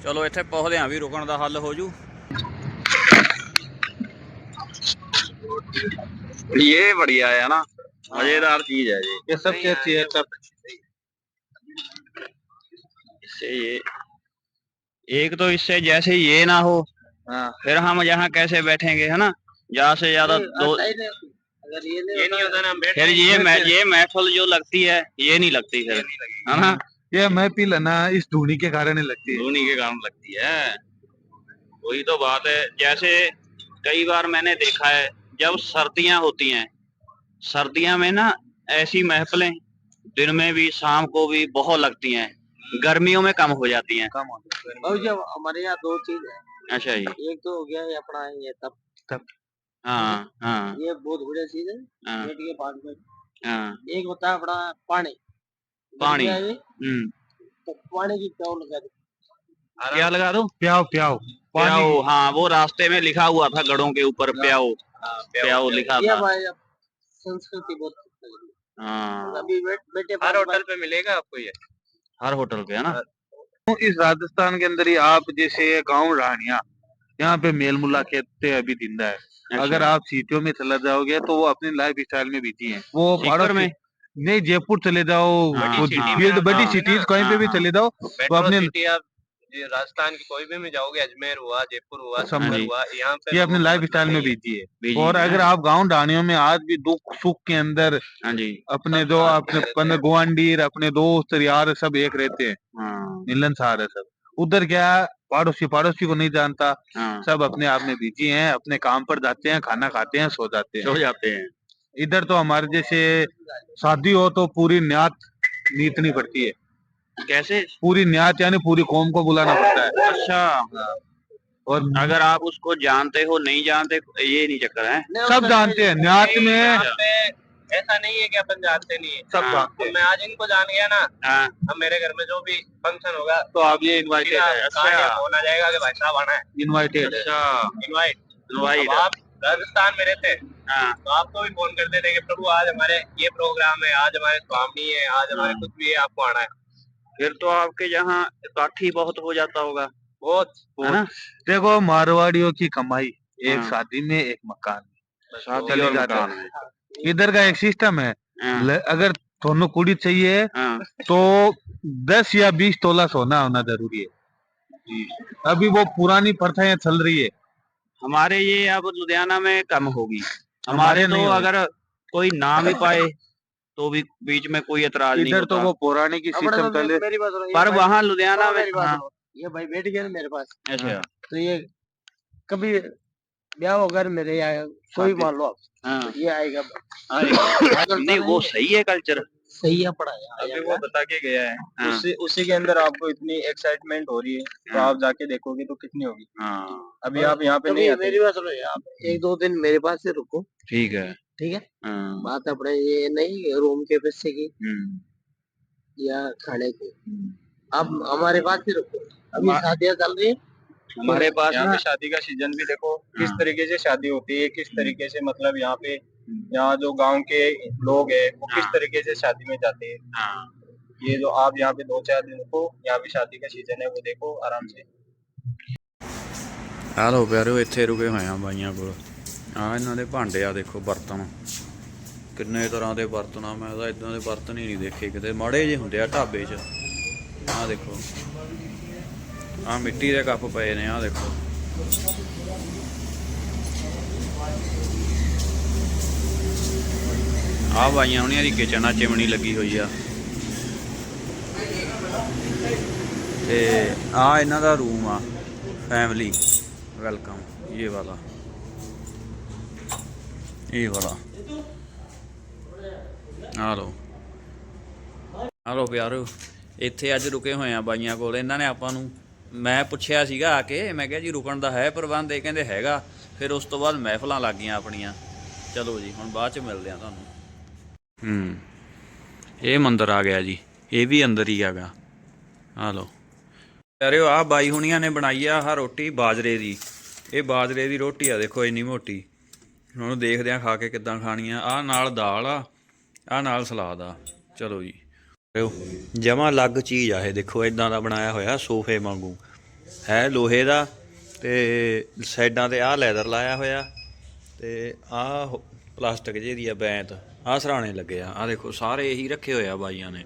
ਚਲੋ ਇੱਥੇ ਪਹੁੰਚਦੇ ਆਂ ਵੀ ਰੁਕਣ ਦਾ ਹੱਲ ਹੋ ਜੂ ਇਹ बढ़िया है ना मजेदार चीज है ये ये सबसे अच्छी है सब इससे ये एक तो इससे जैसे ये ना हो हाँ फिर हम यहाँ कैसे बैठेंगे है ना ज्यादा से ज्यादा दो अगर ये नहीं होता ना फिर ये मै- ये महफल जो लगती है ये नहीं लगती फिर है ना? ये मैं पी लेना इस धूनी के कारण ही लगती है। धोनी के कारण लगती है। वही तो बात है जैसे कई बार मैंने देखा है जब सर्दियाँ होती हैं सर्दियाँ में ना ऐसी महफिलें दिन में भी शाम को भी बहुत लगती हैं। गर्मियों में कम हो जाती हैं। कम होता है हमारे यहाँ दो चीज़ है। अच्छा जी। एक तो हो गया ये अपना ये तब। हाँ हाँ ये बहुत बढ़िया चीज़ है। हाँ। पेट के पास में हाँ। एक होता है अपना पानी। पानी। हम्म। तो पानी की प्याऊ लगा दो। क्या लगा दो? प्याओ प्याओ प्याओ हाँ वो रास्ते में लिखा हुआ था गड़ों के ऊपर प्याओ प्याओ लिखा ये था। हमारे यहाँ संस्कृति बहुत अच्छी। हाँ। अभी बेटे हर होटल पे मिलेगा आपको ये? हर होटल पे है ना? इस राजस्थान के अंदर ही आप जैसे ये गाँव रानिया यहाँ पे मेल मुलाकात अभी ज़िंदा है अच्छा। अगर आप सिटियों में चला जाओगे तो वो अपनी लाइफ स्टाइल में बीती है वो पहाड़ों में? नहीं जयपुर चले जाओ हाँ, बड़ी सिटीज़ कहीं पे भी चले जाओ वो अपने राजस्थान की कोई भी में जाओगे अजमेर हुआ जयपुर हुआ संभल हुआ यहाँ पे ये अपने लाइफ स्टाइल में बीती है। और अगर। आप गाँव ढाणियों में आज भी दुख सुख के अंदर हाँ जी अपने जो अपने। गुआंडीर अपने दोस्त यार सब एक रहते हैं हाँ मिलनसार है सब उधर क्या पड़ोसी पड़ोसी को नहीं जानता। हाँ। सब अपने आप में बिज़ी हैं अपने काम पर जाते हैं खाना खाते हैं सो जाते हैं। सो जाते हैं। इधर तो हमारे जैसे शादी हो तो पूरी न्यात नीतनी पड़ती है। कैसे? पूरी न्यात यानी पूरी कौम को बुलाना पड़ता है। अच्छा। और अगर आप उसको जानते हो नहीं जानते ये नहीं चक्कर है। सब जानते हैं न्यात में ऐसा नहीं है कि अपन जानते नहीं है। सब हाँ। जानते तो मैं आज इनको जान गया ना हाँ। अब मेरे घर में जो भी फ़ंक्शन होगा तो आप ये इनवाइटेड है अच्छा। फ़ोन आ जाएगा कि भाई साहब आना है। इनवाइटेड अच्छा। इनवाइट इनवाइट आप राजस्थान में रहते हैं हाँ। तो आपको भी फ़ोन कर देते कि प्रभु आज हमारे ये प्रोग्राम है आज हमारे स्वामी है आज हमारे। कुछ भी है आपको आना है। फिर तो आपके यहाँ काठी बहुत हो जाता होगा। बहुत। है ना? देखो मारवाड़ियों की कमाई एक। शादी में एक मकान में। शादी चले और जाते मकान हैं। इधर का एक सिस्टम है। हाँ, अगर दोनों कुड़ी चाहिए हाँ। तो दस या बीस तोला सोना होना ज़रूरी है। अभी वो पुरानी प्रथाएँ चल रही है। हमारे ये अब लुधियाना में कम होगी। हमारे हमारे तो अगर कोई ना भी पाए तो भी बीच में कोई एतराज़ नहीं इधर तो वो पुरानी की सिस्टम चले पर वहाँ लुधियाना में हाँ, ये भाई बैठ गया ना मेरे पास। अच्छा। तो ये कभी ब्याह वगैरह मेरे या कोई मान लो आप हाँ। ये आएगा नहीं वो सही है कल्चर सही है पढ़ाया अभी वो बता के गया है। हाँ। उसी उसी के अंदर आपको इतनी एक्साइटमेंट हो रही है तो हाँ। आप जाके देखोगे तो कितनी होगी। हाँ। अभी आप यहाँ पे नहीं मेरी बात सुनो आप एक दो दिन मेरे पास से रुको। ठीक है। ठीक है? हाँ, बात अपने ये नहीं रूम के पैसे की। हम्म, या खाने की। अब हमारे पास से रुको। अभी शादियाँ चल रही है। हमारे पास यहाँ ना पे शादी का सीजन भी देखो किस हाँ। तरीके से शादी होती है किस तरीके से मतलब यहाँ पे यहाँ जो गांव के लोग हैं वो किस हाँ। तरीके से शादी में जाते हैं हाँ ये जो आप यहाँ पे दो चार दिन रुको यहाँ पे शादी का सीजन है वो देखो आराम से ਆ ਲੋ ਪਿਆਰਿਓ ਇੱਥੇ ਰੁਕੇ ਹੋਏ ਆ ਬਾਈਆਂ ਕੋਲ ਆ ਇਹਨਾਂ ਦੇ ਭਾਂਡੇ ਆ ਦੇਖੋ ਬਰਤਨ ਕਿੰਨੇ ਤਰ੍ਹਾਂ ਦੇ ਬਰਤਨ ਆ ਮੈਂ ਤਾਂ ਇਦਾਂ ਦੇ ਬਰਤਨ ਹੀ ਨਹੀਂ ਦੇਖੇ ਕਿਤੇ ਮਾੜੇ ਜਿਹੇ ਹੁੰਦੇ ਆ ਢਾਬੇ 'ਚ ਆ ਦੇਖੋ ਆ ਮਿੱਟੀ ਦੇ ਕੱਪ ਪਏ ਨੇ ਆ ਦੇਖੋ। ਆ ਬਾਈਆਂ ਹੁਣੀਆਂ ਦੀ ਕਿਚਨ ਆ, ਚਿਮਣੀ ਲੱਗੀ ਹੋਈ ਆ। ਤੇ ਆ ਇਹਨਾਂ ਦਾ ਰੂਮ ਆ ਫੈਮਿਲੀ ਵੈਲਕਮ ਇਹ ਵਾਲਾ। ਇਹ ਵਾਲਾ। ਆ ਲੋ ਪਿਆਰੋ, ਇੱਥੇ ਅੱਜ ਰੁਕੇ ਹੋਏ ਆ ਬਾਈਆਂ ਕੋਲ, ਇਹਨਾਂ ਨੇ ਆਪਾਂ ਨੂੰ ਮੈਂ ਪੁੱਛਿਆ ਸੀਗਾ ਆ ਕੇ, ਮੈਂ ਕਿਹਾ ਜੀ ਰੁਕਣ ਦਾ ਹੈ ਪ੍ਰਬੰਧ, ਇਹ ਕਹਿੰਦੇ ਹੈਗਾ। ਫਿਰ ਉਸ ਤੋਂ ਬਾਅਦ ਮਹਿਫਲਾਂ ਲੱਗ ਗਈਆਂ ਆਪਣੀਆਂ। ਚਲੋ ਜੀ, ਹੁਣ ਬਾਅਦ ਚ ਮਿਲਦੇ ਆ ਤੁਹਾਨੂੰ। ਹੂੰ। ਇਹ ਮੰਦਰ ਆ ਗਿਆ ਜੀ। ਇਹ ਵੀ ਅੰਦਰ ਹੀ ਹੈਗਾ। ਆ ਲਓ। ਪਿਆਰਿਓ ਆ ਬਾਈ ਹੁਣੀਆਂ ਨੇ ਬਣਾਈ ਆ ਆਹ ਰੋਟੀ ਬਾਜਰੇ ਦੀ। ਇਹ ਬਾਜਰੇ ਦੀ ਰੋਟੀ ਆ, ਦੇਖੋ ਇੰਨੀ ਮੋਟੀ। ਹੁਣ ਦੇਖਦੇ ਆ ਖਾ ਕੇ ਕਿੱਦਾਂ ਖਾਣੀ ਆ ਆ ਨਾਲ ਦਾਲ ਆ ਆ ਨਾਲ ਸਲਾਦ ਆ। ਚਲੋ ਜੀ। ਜਮਾ ਅਲੱਗ ਚੀਜ਼ ਆ ਇਹ। ਦੇਖੋ ਇਦਾਂ ਦਾ ਬਣਾਇਆ ਹੋਇਆ ਸੋਫੇ ਵਾਂਗੂ। ਹੈ ਲੋਹੇ ਦਾ ਤੇ ਸਾਈਡਾਂ ਤੇ ਆਹ ਲੈਦਰ ਲਾਇਆ ਹੋਇਆ ਤੇ ਆਹ ਪਲਾਸਟਿਕ ਜਿਹੀ ਦੀ ਆ ਬੈਂਤ। ਆਹ ਸਰਾਣੇ ਲੱਗੇ ਆ। ਆ ਦੇਖੋ, ਸਾਰੇ ਇਹੀ ਰੱਖੇ ਹੋਏ ਆ ਬਾਈਆਂ ਨੇ।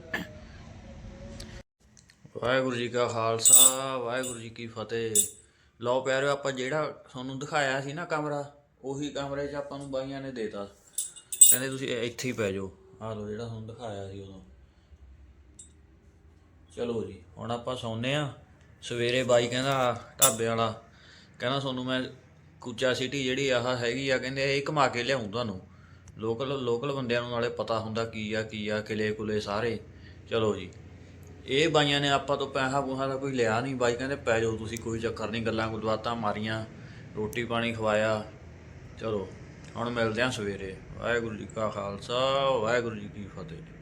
ਵਾਹਿਗੁਰੂ ਜੀ ਕਾ ਖਾਲਸਾ, ਵਾਹਿਗੁਰੂ ਜੀ ਕੀ ਫਤਿਹ। ਲਓ ਪਿਆਰਿਓ, ਆਪਾਂ ਜਿਹੜਾ ਤੁਹਾਨੂੰ ਦਿਖਾਇਆ ਸੀ ਨਾ ਕਮਰਾ, ਉਹੀ ਕਮਰੇ 'ਚ ਆਪਾਂ ਨੂੰ ਬਾਈਆਂ ਨੇ ਦੇਤਾ। ਕਹਿੰਦੇ ਤੁਸੀਂ ਇੱਥੇ ਹੀ ਪੈ ਜਾਓ। ਆਹ ਲੋ ਜਿਹੜਾ ਤੁਹਾਨੂੰ ਦਿਖਾਇਆ ਸੀ ਉਦੋਂ। ਚਲੋ ਜੀ, ਹੁਣ ਆਪਾਂ ਸੌਂਨੇ ਆ ਸਵੇਰੇ ਬਾਈ ਕਹਿੰਦਾ ਢਾਬੇ ਵਾਲਾ। ਕਹਿੰਦਾ, ਤੁਹਾਨੂੰ ਮੈਂ ਕੁਚਾ ਸਿਟੀ ਜਿਹੜੀ ਆਹ ਹੈਗੀ ਆ, ਕਹਿੰਦੇ ਇਹ ਘੁਮਾ ਕੇ ਲਿਆਉਂ ਤੁਹਾਨੂੰ। ਲੋਕਲ ਲੋਕਲ ਬੰਦਿਆਂ ਨੂੰ ਨਾਲੇ ਪਤਾ ਹੁੰਦਾ ਕੀ ਆ ਕੀ ਆ, ਕਿਲੇ ਕੁਲੇ ਸਾਰੇ। ਚਲੋ ਜੀ। ਇਹ ਬਾਈਆਂ ਨੇ ਆਪਾਂ ਤੋਂ ਪੈਸਾ ਪੂਸਾ ਦਾ ਕੋਈ ਲਿਆ ਨਹੀਂ। ਬਾਈ ਕਹਿੰਦੇ, ਪੈ ਜਾਓ ਤੁਸੀਂ, ਕੋਈ ਚੱਕਰ ਨਹੀਂ। ਗੱਲਾਂ ਗੁਲਬਾਤਾਂ ਮਾਰੀਆਂ, ਰੋਟੀ ਪਾਣੀ ਖਵਾਇਆ। ਚਲੋ, ਹੁਣ ਮਿਲਦੇ ਹਾਂ ਸਵੇਰੇ। ਵਾਹਿਗੁਰੂ ਜੀ ਕਾ ਖਾਲਸਾ, ਵਾਹਿਗੁਰੂ ਜੀ ਕੀ ਫਤਿਹ।